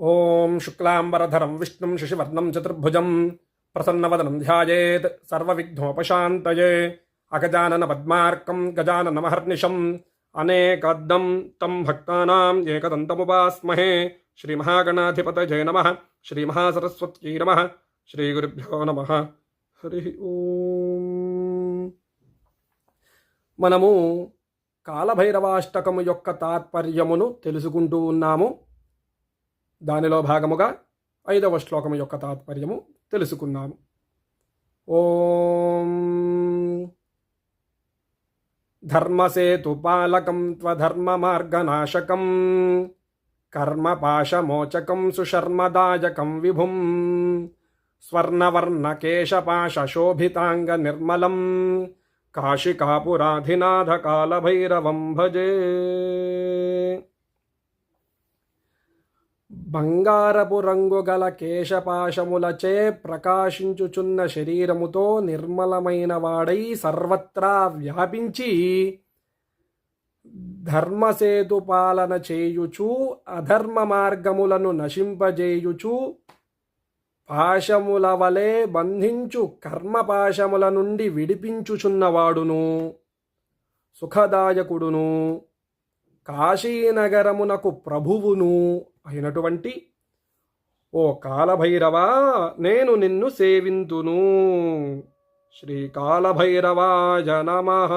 ఓం శుక్లాంబరధరం విష్ణుం శశివర్ణం చతుర్భుజం. ప్రసన్నవదనం ధ్యాయేత్ సర్వవిఘ్నోపశాంతయే. అగజానన పద్మార్కం గజాననమహర్నిశం. అనేకద్దం తం భక్తానాం ఏకదంతముపాస్మహే. శ్రీమహాగణాధిపతయే నమ. శ్రీమహాసరస్వత్యై నమ. శ్రీగురుభ్యో నమ. హరి ఓం. మనము కాలభైరవాష్టకము యొక్క తాత్పర్యమును తెలుసుకుంటూ ఉన్నాము. దానిలో భాగముగా ఐదవ శ్లోకము యొక్క తాత్పర్యము తెలుసుకున్నాము ఓం ధర్మసేతుపాలకం త్వధర్మ మార్గనాశకం కర్మపాశమోచకం సుశర్మదాయకం విభుం స్వర్ణవర్ణకేశపాశోభితాంగ నిర్మలం కాశికాపురాధినాథ కాలభైరవం భజే బంగారపు రంగు గల కేశపాశములచే ప్రకాశించుచున్న శరీరముతో నిర్మలమైన వాడై సర్వత్రా వ్యాపించి ధర్మసేతు పాలన చేయుచు అధర్మ మార్గములను నశింపజేయుచు పాశముల వలె బంధించు కర్మపాశముల నుండి విడిపించుచున్నవాడును సుఖదాయకుడును. కాశీనగరమునకు ప్రభువును అయినటువంటి ఓ కాలభైరవా నేను నిన్ను సేవింతును. శ్రీ కాలభైరవాయ నమః.